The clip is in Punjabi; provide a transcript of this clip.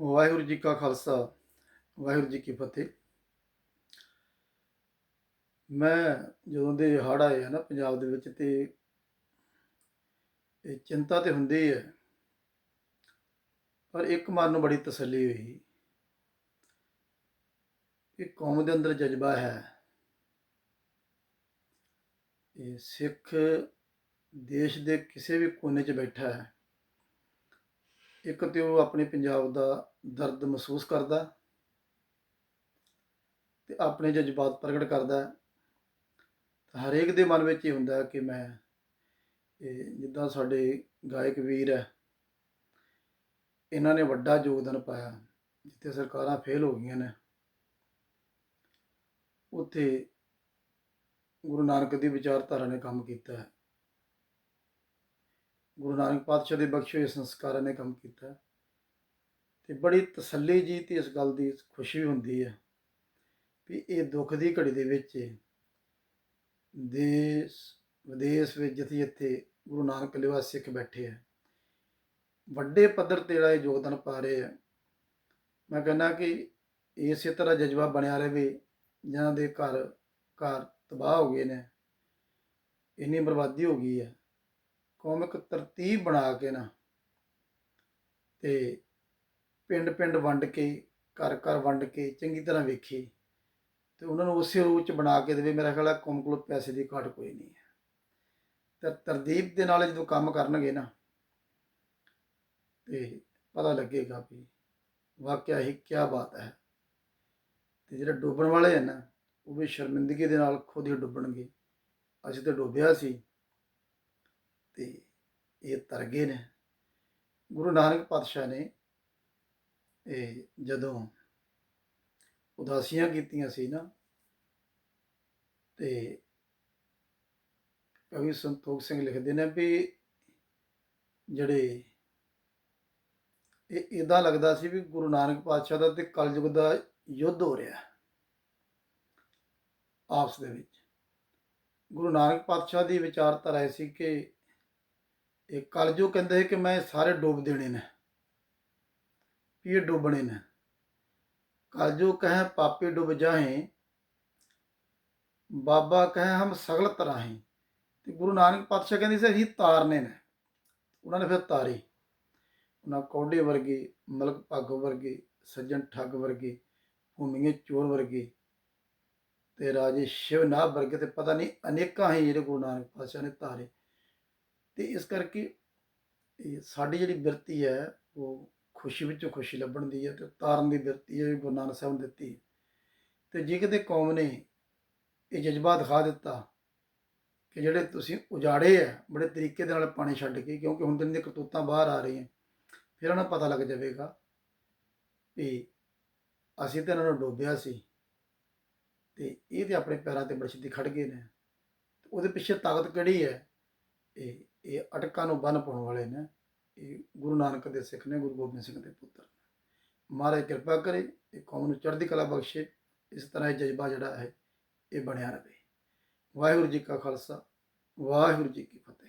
ਵਾਹਿਗੁਰੂ ਜੀ ਕਾ ਖਾਲਸਾ, ਵਾਹਿਗੁਰੂ ਜੀ ਕੀ ਫਤਿਹ। ਮੈਂ ਜਦੋਂ ਦੇ ਹੜ੍ਹ ਆਏ ਆ ਨਾ ਪੰਜਾਬ ਦੇ ਵਿੱਚ ਤੇ ਇਹ ਚਿੰਤਾ ਤੇ ਹੁੰਦੀ ਹੈ ਪਰ ਇੱਕ ਮਨ ਨੂੰ ਬੜੀ ਤਸੱਲੀ ਹੋਈ ਕਿ ਕੌਮ ਦੇ ਅੰਦਰ ਜਜ਼ਬਾ ਹੈ। ਇਹ ਸਿੱਖ ਦੇਸ਼ ਦੇ ਕਿਸੇ ਵੀ ਕੋਨੇ 'ਚ ਬੈਠਾ ਹੈ। ਇੱਕ ਤੇ ਉਹ ਆਪਣੇ ਪੰਜਾਬ ਦਾ ਦਰਦ ਮਹਿਸੂਸ ਕਰਦਾ ਤੇ ਆਪਣੇ ਜਜ਼ਬਾਤ ਪ੍ਰਗਟ ਕਰਦਾ ਹਰੇਕ ਦੇ ਮਨ ਵਿੱਚ ਇਹ ਹੁੰਦਾ ਕਿ ਮੈਂ ਇਹ ਜਿੱਦਾਂ ਸਾਡੇ ਗਾਇਕ ਵੀਰ ਹੈ, ਇਹਨਾਂ ਨੇ ਵੱਡਾ ਯੋਗਦਾਨ ਪਾਇਆ, ਜਿੱਥੇ ਸਰਕਾਰਾਂ ਫੇਲ ਹੋ ਗਈਆਂ ਨੇ। ਉੱਥੇ ਗੁਰੂ ਨਾਨਕ ਦੀ ਵਿਚਾਰਧਾਰਾ ਨੇ ਕੰਮ ਕੀਤਾ ਹੈ। ਗੁਰੂ ਨਾਨਕ ਪਾਤਸ਼ਾਹ ਦੇ ਬਖਸ਼ੇ ਹੋਏ ਸੰਸਕਾਰਾਂ ਨੇ ਕੰਮ ਕੀਤਾ। ਤੇ ਬੜੀ ਤਸੱਲੀ ਜੀ ਤੇ ਇਸ ਗੱਲ ਦੀ, ਖੁਸ਼ੀ ਹੁੰਦੀ ਹੈ ਵੀ ਇਹ ਦੁੱਖ ਦੀ ਘੜੀ ਦੇ ਵਿੱਚ ਦੇਸ਼, ਵਿਦੇਸ਼ ਵਿੱਚ ਜਿੱਥੇ ਜਿੱਥੇ ਗੁਰੂ ਨਾਨਕ ਲਿਵਾ ਸਿੱਖ ਬੈਠੇ ਆ, ਵੱਡੇ ਪੱਧਰ ਤੇ ਜਿਹੜਾ ਇਹ ਯੋਗਦਾਨ ਪਾ ਰਹੇ ਆ, ਮੈਂ ਕਹਿੰਦਾ ਕਿ ਇਸੇ ਤਰ੍ਹਾਂ ਜਜ਼ਬਾ ਬਣਿਆ ਰਹੇ ਜਿਨ੍ਹਾਂ ਦੇ ਘਰ ਘਰ ਤਬਾਹ ਹੋ ਗਏ ਨੇ, ਇੰਨੀ ਬਰਬਾਦੀ ਹੋ ਗਈ ਹੈ ਕੌਮ ਇੱਕ ਤਰਤੀਬ ਬਣਾ ਕੇ ਨਾ ਤੇ ਪਿੰਡ ਪਿੰਡ ਵੰਡ ਕੇ, ਘਰ ਘਰ ਵੰਡ ਕੇ ਚੰਗੀ ਤਰ੍ਹਾਂ ਵੇਖੀ ਤੇ ਉਹਨਾਂ ਨੂੰ ਉਸੇ ਰੂਪ ਚ ਬਣਾ ਕੇ ਦੇਵੇ, ਮੇਰਾ ਖਿਆਲ ਹੈ ਕੌਮ ਕੋਲ ਪੈਸੇ ਦੀ ਘਾਟ ਕੋਈ ਨਹੀਂ ਹੈ। ਤਾਂ ਤਰਦੀਪ ਦੇ ਨਾਲ ਜਦੋਂ ਕੰਮ ਕਰਨਗੇ ਨਾ ਤੇ ਪਤਾ ਲੱਗੇਗਾ ਵੀ ਵਾਕਿਆ ਹੀ ਕੀ ਬਾਤ ਹੈ। ਤੇ ਜਿਹੜੇ ਡੁੱਬਣ ਵਾਲੇ ਹਨ ਨਾ, ਉਹ ਵੀ ਸ਼ਰਮਿੰਦਗੀ ਦੇ ਨਾਲ ਖੁਦ ਹੀ ਡੁੱਬਣਗੇ। ਅਸੀਂ ਤਾਂ ਡੁੱਬਿਆ ਸੀ। ਤੇ ਇਹ ਤਰ ਗਏ ਨੇ। ਗੁਰੂ ਨਾਨਕ ਪਾਤਸ਼ਾਹ ਨੇ ਇਹ ਜਦੋਂ ਉਦਾਸੀਆਂ ਕੀਤੀਆਂ ਸੀ ਨਾ, ਤੇ ਕਵੀ ਸੰਤੋਖ ਸਿੰਘ ਲਿਖਦੇ ਨੇ ਵੀ ਜਿਹੜੇ ਇਹ ਇਦਾਂ ਲੱਗਦਾ ਸੀ ਵੀ ਗੁਰੂ ਨਾਨਕ ਪਾਤਸ਼ਾਹ ਦਾ ਤੇ ਕਲਯੁਗ ਦਾ ਯੁੱਧ ਹੋ ਰਿਹਾ ਆਪਸ ਦੇ ਵਿੱਚ। ਗੁਰੂ ਨਾਨਕ ਪਾਤਸ਼ਾਹ ਦੀ ਵਿਚਾਰਧਾਰਾ ਇਹ ਸੀ ਕਿ ਇਹ ਕਲਯੁਗ ਕਹਿੰਦੇ ਕਿ ਮੈਂ ਸਾਰੇ ਡੁੱਬ ਦੇਣੇ ਨੇ, ਵੀ ਇਹ ਡੁੱਬਣੇ ਨੇ। ਕਲਯੁਗ ਕਹੇ ਪਾਪੇ ਡੁੱਬ ਜਾਹੇ, ਬਾਬਾ ਕਹੇ ਹਮ ਸਗਲ ਤਰਾਹੇ ਤੇ ਗੁਰੂ ਨਾਨਕ ਪਾਤਸ਼ਾਹ ਕਹਿੰਦੇ ਸੀ, ਅਸੀਂ ਤਾਰਨੇ ਨੇ, ਉਹਨਾਂ ਨੇ ਫਿਰ ਤਾਰੀ। ਉਹਨਾਂ ਕੌਡੇ ਵਰਗੇ, ਮਲਕ ਭਾਗੋ ਵਰਗੇ, ਸੱਜਣ ਠੱਗ ਵਰਗੇ ਭੂਮੀਏ ਚੋਰ ਵਰਗੇ ਤੇ ਰਾਜੇ ਸ਼ਿਵ ਨਾਭ ਵਰਗੇ ਤੇ ਪਤਾ ਨਹੀਂ ਅਨੇਕਾਂ ਹੀ ਜਿਹੜੇ ਗੁਰੂ ਨਾਨਕ ਪਾਤਸ਼ਾਹ ਨੇ ਤਾਰੇ। ਤੇ ਇਸ ਕਰਕੇ ਇਹ ਸਾਡੀ ਜਿਹੜੀ ਬਿਰਤੀ ਹੈ, ਉਹ ਖੁਸ਼ੀ ਵਿੱਚੋਂ ਖੁਸ਼ੀ ਲੱਭਣ ਦੀ ਹੈ ਤੇ ਤਾਰਨ ਦੀ ਬਿਰਤੀ ਹੈ ਗੁਰੂ ਨਾਨਕ ਸਾਹਿਬ ਨੇ ਦਿੱਤੀ। ਤੇ ਜੇ ਕਿਤੇ ਕੌਮ ਨੇ ਇਹ ਜਜ਼ਬਾ ਦਿਖਾ ਦਿੱਤਾ ਕਿ ਜਿਹੜੇ ਤੁਸੀਂ ਉਜਾੜੇ ਆ ਬੜੇ ਤਰੀਕੇ ਦੇ ਨਾਲ ਪਾਣੀ ਛੱਡ ਕੇ, ਕਿਉਂਕਿ ਹੁਣ ਦਿਨ ਦੀਆਂ ਕਰਤੂਤਾਂ ਬਾਹਰ ਆ ਰਹੀਆਂ, ਫਿਰ ਉਹਨਾਂ ਨੂੰ ਪਤਾ ਲੱਗ ਜਾਵੇਗਾ ਵੀ ਅਸੀਂ ਤਾਂ ਇਹਨਾਂ ਨੂੰ ਡੋਬਿਆ ਸੀ ਤੇ ਇਹ ਤੇ ਆਪਣੇ ਪੈਰਾਂ ਤੇ ਬੜੀ ਛੇਤੀ ਖੜ ਗਏ ਨੇ। ਤੇ ਉਹਦੇ ਪਿੱਛੇ ਤਾਕਤ ਕਿਹੜੀ ਹੈ? ਇਹ ਇਹ ਅਟਕਾਂ ਨੂੰ ਬੰਨ ਪਾਉਣ ਵਾਲੇ ਨੇ, ਇਹ ਗੁਰੂ ਨਾਨਕ ਦੇ ਸਿੱਖ ਨੇ, ਗੁਰੂ ਗੋਬਿੰਦ ਸਿੰਘ ਦੇ ਪੁੱਤਰ ਨੇ। ਮਹਾਰਾਜ ਕਿਰਪਾ ਕਰੇ, ਇਹ ਕੌਮ ਨੂੰ ਚੜ੍ਹਦੀ ਕਲਾ ਬਖਸ਼ੇ, ਇਸ ਤਰ੍ਹਾਂ ਇਹ ਜਜ਼ਬਾ ਜਿਹੜਾ ਹੈ, ਇਹ ਬਣਿਆ ਰਹੇ। ਵਾਹਿਗੁਰੂ ਜੀ ਕਾ ਖਾਲਸਾ, ਵਾਹਿਗੁਰੂ ਜੀ ਕੀ ਫਤਿਹ।